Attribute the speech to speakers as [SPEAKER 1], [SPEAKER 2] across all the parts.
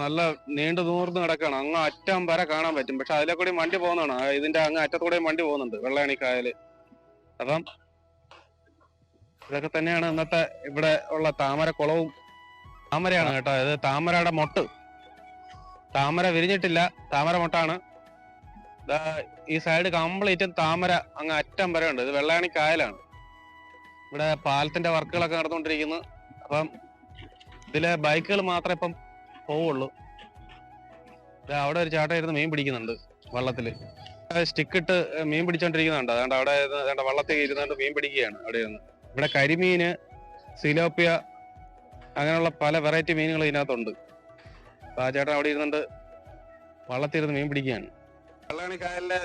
[SPEAKER 1] നല്ല നീണ്ടു നൂർന്ന് കിടക്കാണ്. അങ്ങ് അറ്റം വരെ കാണാൻ പറ്റും. പക്ഷെ അതിലെ കൂടി വണ്ടി പോകുന്നതാണ്. ഇതിന്റെ അങ്ങ് അറ്റത്തൂടെയും വണ്ടി പോകുന്നുണ്ട് വെള്ളയണി കായൽ അപ്പം ഇതൊക്കെ തന്നെയാണ് ഇന്നത്തെ ഇവിടെ ഉള്ള താമര കുളവും. താമരയാണ് കേട്ടോ. ഇത് താമരയുടെ മൊട്ട്. താമര വിരിഞ്ഞിട്ടില്ല. താമര മൊട്ടാണ്. ഈ സൈഡ് കംപ്ലീറ്റും താമര അങ്ങ് അറ്റം വരെ ഉണ്ട്. ഇത് വെള്ളയണി കായലാണ് ഇവിടെ പാലത്തിന്റെ വർക്കുകളൊക്കെ നടന്നുകൊണ്ടിരിക്കുന്നു. അപ്പം ഇതിലെ ബൈക്കുകൾ മാത്രമേ ഇപ്പം പോവുള്ളൂ. അവിടെ ഒരു ചേട്ടൻ ഇരുന്ന് മീൻ പിടിക്കുന്നുണ്ട് വള്ളത്തിൽ. സ്റ്റിക്ക് ഇട്ട് മീൻ പിടിച്ചോണ്ടിരിക്കുന്നുണ്ട്. അതുകൊണ്ട് അവിടെ അതുകൊണ്ട് വള്ളത്തിൽ ഇരുന്നുകൊണ്ട് മീൻ പിടിക്കുകയാണ് അവിടെ ഇരുന്ന്. ഇവിടെ കരിമീന് സിലോപ്പിയ അങ്ങനെയുള്ള പല വെറൈറ്റി മീനുകൾ ഇതിനകത്തുണ്ട്. അപ്പൊ ആ ചേട്ടൻ അവിടെ ഇരുന്നുണ്ട് വള്ളത്തിൽ ഇരുന്ന് മീൻ പിടിക്കുകയാണ്. വെള്ളാണി കായലിലെ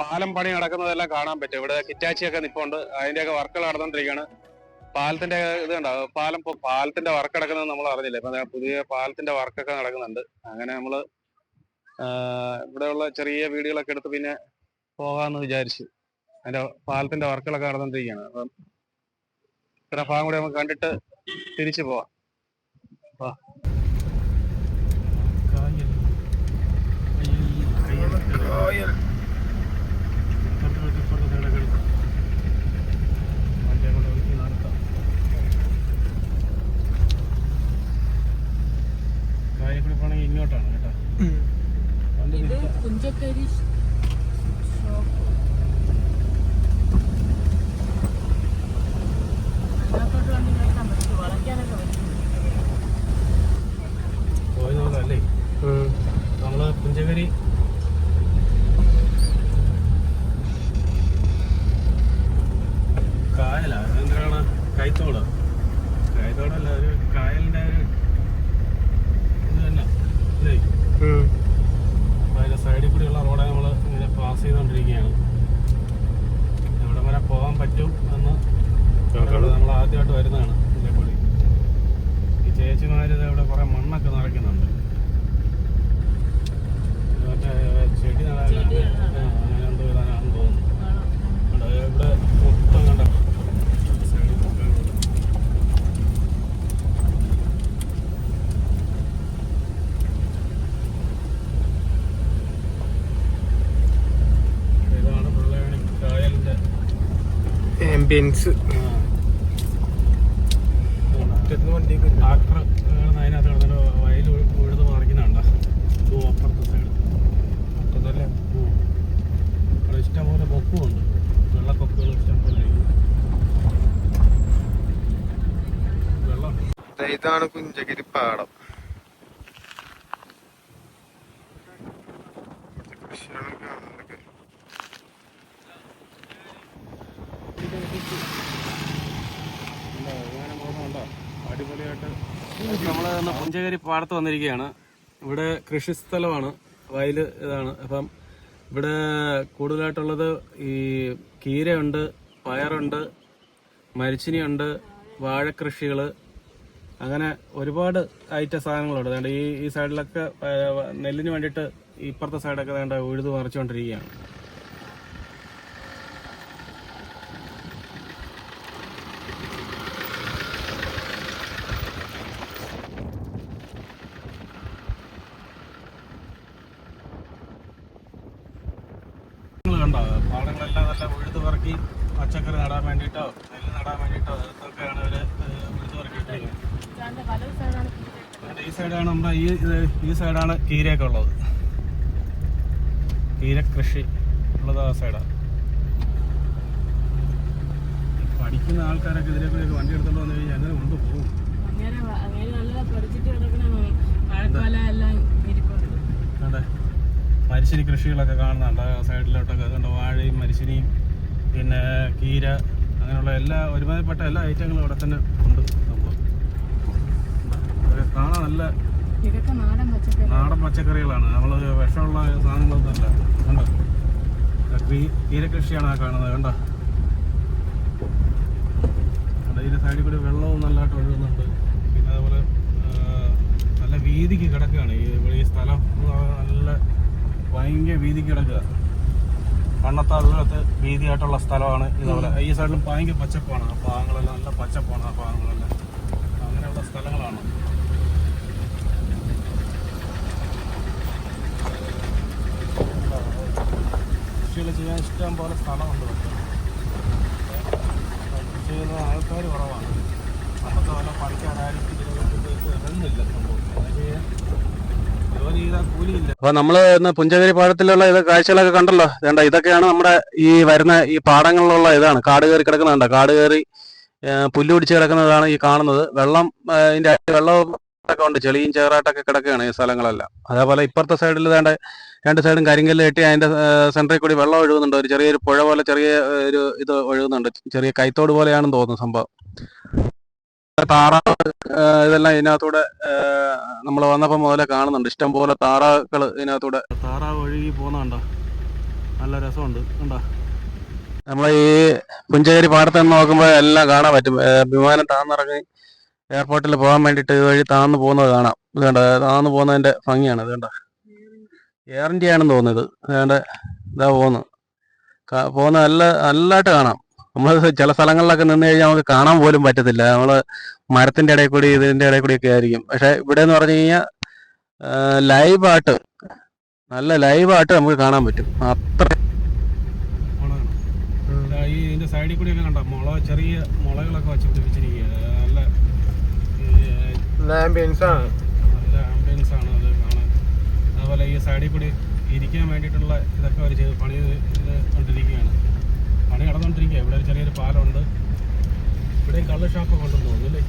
[SPEAKER 1] പാലം പണി നടക്കുന്നതെല്ലാം കാണാൻ പറ്റും. ഇവിടെ കിറ്റാച്ചിയൊക്കെ നിപ്പുണ്ട്. അതിന്റെയൊക്കെ വർക്കുകൾ നടന്നുകൊണ്ടിരിക്കുകയാണ് പാലത്തിന്റെ ഇത് കണ്ടോ? പാലം പാലത്തിന്റെ വർക്ക് നടക്കുന്നത് നമ്മൾ അറിഞ്ഞില്ല? ഇപ്പൊ പുതിയ പാലത്തിന്റെ വർക്കൊക്കെ നടക്കുന്നുണ്ട്. അങ്ങനെ നമ്മൾ ഇവിടെയുള്ള ചെറിയ വീടുകളൊക്കെ എടുത്ത് പിന്നെ പോകാന്ന് വിചാരിച്ചു. അതിന്റെ പാലത്തിന്റെ വർക്കുകളൊക്കെ നടന്നുകൊണ്ടിരിക്കുകയാണ് അപ്പം ഇത്ര ഭാഗം കൂടി നമുക്ക് കണ്ടിട്ട് തിരിച്ചു പോവാം. ഇങ്ങോട്ടാണ് karıştı.
[SPEAKER 2] ആംബിയൻസ്
[SPEAKER 1] ട്രാക്ടർ അതിനകത്ത് കിടന്നിട്ട് വയൽ ഉഴുത് മറിക്കുന്നുണ്ട അപ്പുറത്തെ സൈഡ്
[SPEAKER 2] അതല്ലേ
[SPEAKER 1] അവിടെ ഇഷ്ടംപോലെ കൊക്കുമുണ്ട്. വെള്ളക്കൊക്കുകൾ ഇഷ്ടംപോലെ ഇരിക്കുന്നു. വെള്ളം.
[SPEAKER 2] ഇതാണ് കുഞ്ചഗിരി പാടം.
[SPEAKER 1] അടിപൊളിയായിട്ട് നമ്മൾ പുഞ്ചകരി പാടത്ത് വന്നിരിക്കുകയാണ്. ഇവിടെ കൃഷിസ്ഥലമാണ് വയൽ ഇതാണ്. അപ്പം ഇവിടെ കൂടുതലായിട്ടുള്ളത് ഈ കീരയുണ്ട് പയറുണ്ട് മരിച്ചിനിയുണ്ട് വാഴക്കൃഷികൾ അങ്ങനെ ഒരുപാട് ഐറ്റ സാധനങ്ങളുണ്ട്. അതുകൊണ്ട് ഈ ഈ സൈഡിലൊക്കെ നെല്ലിന് വേണ്ടിയിട്ട് ഇപ്പുറത്തെ സൈഡൊക്കെ വേണ്ട ഉഴുത് മറിച്ചുകൊണ്ടിരിക്കുകയാണ് കണ്ടോ? പാടങ്ങളെല്ലാം നല്ല ഉഴുത് പറക്കി പച്ചക്കറി നടാൻ വേണ്ടിയിട്ടോ നെല്ല് നടാൻ വേണ്ടിയിട്ടോ അതൊക്കെയാണ് ഏഹ്, ഉഴുത് പറക്കിയിട്ടിരിക്കുന്നത്. ഈ സൈഡാണ് നമ്മുടെ ഈ ഈ സൈഡാണ് കീരയൊക്കെ ഉള്ളത്. കീര കൃഷി ഉള്ളത് ആ സൈഡാണ് പഠിക്കുന്ന ആൾക്കാരൊക്കെ ഇതിലെ വണ്ടി എടുത്തോണ്ട് വന്നു കഴിഞ്ഞാൽ അങ്ങനെ കൊണ്ടുപോകും
[SPEAKER 3] അങ്ങനെ അങ്ങനെ നല്ല പഠിച്ചിട്ട് കിടക്കണ മഴക്കാലം എല്ലാം
[SPEAKER 1] അതെ. മരിശ്ശേരി കൃഷികളൊക്കെ കാണുന്നുണ്ട്. സൈഡിലോട്ടൊക്കെ അതുകൊണ്ട് വാഴയും മരിശ്ശിനിയും പിന്നെ കീര അങ്ങനെയുള്ള എല്ലാ ഒരുമാതിരിപ്പെട്ട എല്ലാ ഐറ്റങ്ങളും അവിടെ തന്നെ ഉണ്ട് അതൊക്കെ കാണാൻ നല്ല
[SPEAKER 3] നാടൻ പച്ചക്കറി.
[SPEAKER 1] നാടൻ പച്ചക്കറികളാണ്. നമ്മൾ വിഷമുള്ള സാധനങ്ങളൊന്നുമല്ല. കണ്ടോ? കീര കൃഷിയാണ് ആ കാണുന്നത്. കണ്ടോ? ഇതിന്റെ സൈഡിൽ കൂടി വെള്ളവും നല്ലതായിട്ട് ഒഴുകുന്നുണ്ട്. പിന്നെ അതുപോലെ നല്ല വീതിക്ക് കിടക്കുകയാണ്. ഈ സ്ഥലം. നല്ല ഭയങ്കര വീതി കിടക്കുക. കണ്ണത്താഴത്ത് വീതിയായിട്ടുള്ള സ്ഥലമാണ് ഇതുപോലെ ഈ സൈഡിലും ഭയങ്കര പച്ചപ്പാണ്. ആ ഭാഗങ്ങളെല്ലാം നല്ല പച്ചപ്പാണ് ആ ഭാഗങ്ങളെല്ലാം. അങ്ങനെയുള്ള സ്ഥലങ്ങളാണ്. കൃഷികൾ ചെയ്യാൻ ഇഷ്ടം പോലെ സ്ഥലമുണ്ട് കൃഷി ചെയ്യുന്ന ആൾക്കാർ കുറവാണ്. അന്നത്തെ വല്ല പണിക്കാരായിരിക്കും ഇതിനെ വേണ്ടി വരുന്നില്ല സംഭവം. അപ്പൊ നമ്മൾ ഇന്ന് പുഞ്ചകരി പാടത്തിലുള്ള ഇത് കാഴ്ചകളൊക്കെ കണ്ടല്ലോ. വേണ്ട ഇതൊക്കെയാണ് നമ്മുടെ ഈ വരുന്ന ഈ പാടങ്ങളിലുള്ള ഇതാണ്. കാട് കയറി കിടക്കുന്നതുണ്ട് കാട് കയറി പുല്ല് പിടിച്ച് കിടക്കുന്നതാണ് ഈ കാണുന്നത്. വെള്ളം ഇതിന്റെ വെള്ളം ഒക്കെ ഉണ്ട്. ചെളിയും ചേറാട്ടൊക്കെ കിടക്കുകയാണ് ഈ സ്ഥലങ്ങളെല്ലാം. അതേപോലെ ഇപ്പുറത്തെ സൈഡിൽ വേണ്ട രണ്ട് സൈഡും കരിങ്കല്ല് കെട്ടി അതിന്റെ സെന്ററിൽ കൂടി വെള്ളം ഒഴുകുന്നുണ്ട്. ഒരു ചെറിയൊരു പുഴ പോലെ ചെറിയ ഒരു ഇത് ഒഴുകുന്നുണ്ട്. ചെറിയ കൈത്തോട് പോലെയാണെന്ന് തോന്നുന്നു സംഭവം. താറാവ് ഇതെല്ലാം ഇതിനകത്തൂടെ നമ്മൾ വന്നപ്പോൾ മുതലേ കാണുന്നുണ്ട്. ഇഷ്ടം പോലെ താറാവുകൾ ഇതിനകത്തൂടെ. താറാവ് ഒഴുകി പോകുന്നുണ്ടോ നല്ല രസമുണ്ട്. കണ്ടോ? നമ്മൾ ഈ പുഞ്ചകരി പാടത്ത് നിന്ന് നോക്കുമ്പോൾ എല്ലാം കാണാൻ പറ്റും. വിമാനം താന്നിറങ്ങി എയർപോർട്ടിൽ പോകാൻ വേണ്ടിയിട്ട് ഇതുവഴി താന്ന് പോകുന്നത് കാണാം. ഇത് കണ്ടോ? താന്ന് പോകുന്നതിന്റെ ഭംഗിയാണ്. ഇത് കണ്ടോ? എയർ ഇന്ത്യ ആണെന്ന് തോന്നുന്നത് അതുകൊണ്ട് ഇതാ പോകുന്നു കാ- പോകുന്ന നല്ല നല്ലതായിട്ട് കാണാം. നമ്മൾ ചില സ്ഥലങ്ങളിലൊക്കെ നിന്ന് കഴിഞ്ഞാൽ നമുക്ക് കാണാൻ പോലും പറ്റത്തില്ല. നമ്മൾ മരത്തിന്റെ ഇടയിൽ കൂടി ഇതിന്റെ ഇടയിൽ കൂടി ഒക്കെ ആയിരിക്കും. പക്ഷെ ഇവിടെ എന്ന് പറഞ്ഞു കഴിഞ്ഞാൽ ആട്ട് നല്ല ലൈവ് ലൈവായിട്ട് നമുക്ക് കാണാൻ പറ്റും. അത്ര ഈ ഇതിന്റെ സൈഡിൽ കൂടി ഒക്കെ കണ്ടോ? മുള ചെറിയ മുളകളൊക്കെ വെച്ച് നല്ല
[SPEAKER 2] ആംബിയൻസ് ആണ്.
[SPEAKER 1] നല്ല ആംബിയൻസ് ആണ് അത് കാണാൻ. അതുപോലെ ഈ സൈഡിൽ കൂടി ഇരിക്കാൻ വേണ്ടിയിട്ടുള്ള ഇതൊക്കെ അവർ ചെയ്ത് പണി ചെയ്ത് കൊണ്ടിരിക്കുകയാണ്. പണി നടന്നുകൊണ്ടിരിക്കുക ഇവിടെ ഒരു ചെറിയൊരു പാലമുണ്ട്. ഇവിടെയും കള്ള് ഷാപ്പ് കൊണ്ടെന്ന് തോന്നുന്നില്ലേ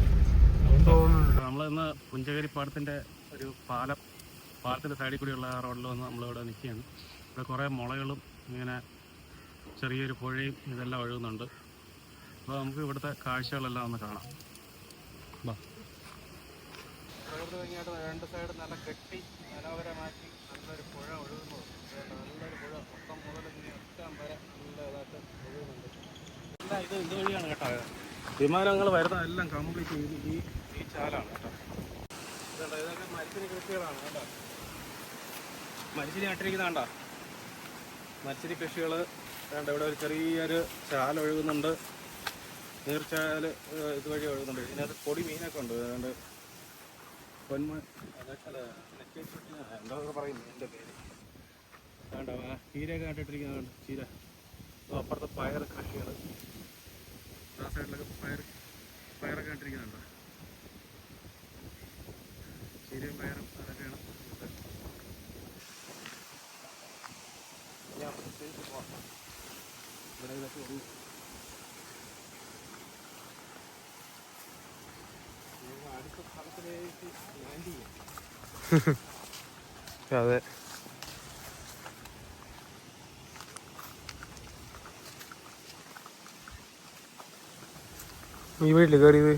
[SPEAKER 1] നമ്മൾ ഇന്ന് പുഞ്ചകരി പാടത്തിന്റെ ഒരു പാലം പാലത്തിന്റെ സൈഡിൽ കൂടിയുള്ള റോഡിൽ വന്ന് നമ്മളിവിടെ നിൽക്കുകയാണ്. ഇവിടെ കുറേ മുളകളും ഇങ്ങനെ ചെറിയൊരു പുഴയും ഇതെല്ലാം ഒഴുകുന്നുണ്ട്. അപ്പോൾ നമുക്ക് ഇവിടുത്തെ കാഴ്ചകളെല്ലാം ഒന്ന് കാണാം. പ്രകൃതി ഭംഗിയായിട്ട് രണ്ട് സൈഡ് നല്ല കെട്ടി മനോഹരമാക്കി നല്ലൊരു പുഴ ഒഴുകുന്നു നല്ലൊരു പുഴ മൊത്തം മുതൽ ഇങ്ങനെ അറ്റം വരെ നല്ല ഇതായിട്ട് ഒഴുകുന്നുണ്ട് എല്ലാം ഇത് വഴിയാണ് കേട്ടോ. വിമാനങ്ങൾ വരുന്നതെല്ലാം കംപ്ലീറ്റ് ചെയ്ത് ഈ ഈ ചാലാണ് കേട്ടോ. ഇതുണ്ടോ ഇതൊക്കെ മരിച്ചിനി കൃഷികളാണ് കേട്ടോ. മരിച്ചിനി നട്ടിരിക്കുന്ന കണ്ടോ? മരിച്ചിനി കൃഷികൾ വേണ്ട ഇവിടെ ഒരു ചെറിയൊരു ചാല ഒഴുകുന്നുണ്ട്. നീർച്ചാൽ ഇതുവഴി ഒഴുകുന്നുണ്ട്. ഇതിനകത്ത് പൊടി മീനൊക്കെ ഉണ്ട്. അതുകൊണ്ട് പൊന്മ എന്തോ പറയുന്നു എന്റെ പേര്. വേണ്ട ചീരയൊക്കെ നട്ടിട്ടിരിക്കുന്ന കണ്ടോ, ചീര. അപ്പുറത്തെ പയർ കൃഷികൾ ആ സൈഡിലൊക്കെ പയർ പയറൊക്കെ കണ്ടിരിക്കുന്നുണ്ട് ചീരയും പയറും അതൊക്കെയാണ്. ഇവിടെ ഇതൊക്കെ ഒരു അടുത്ത സ്ഥലത്തിലേക്ക് ലാൻഡ് ചെയ്യാം.
[SPEAKER 2] അതെ. ഈ വീട്ടിൽ കയറിയത്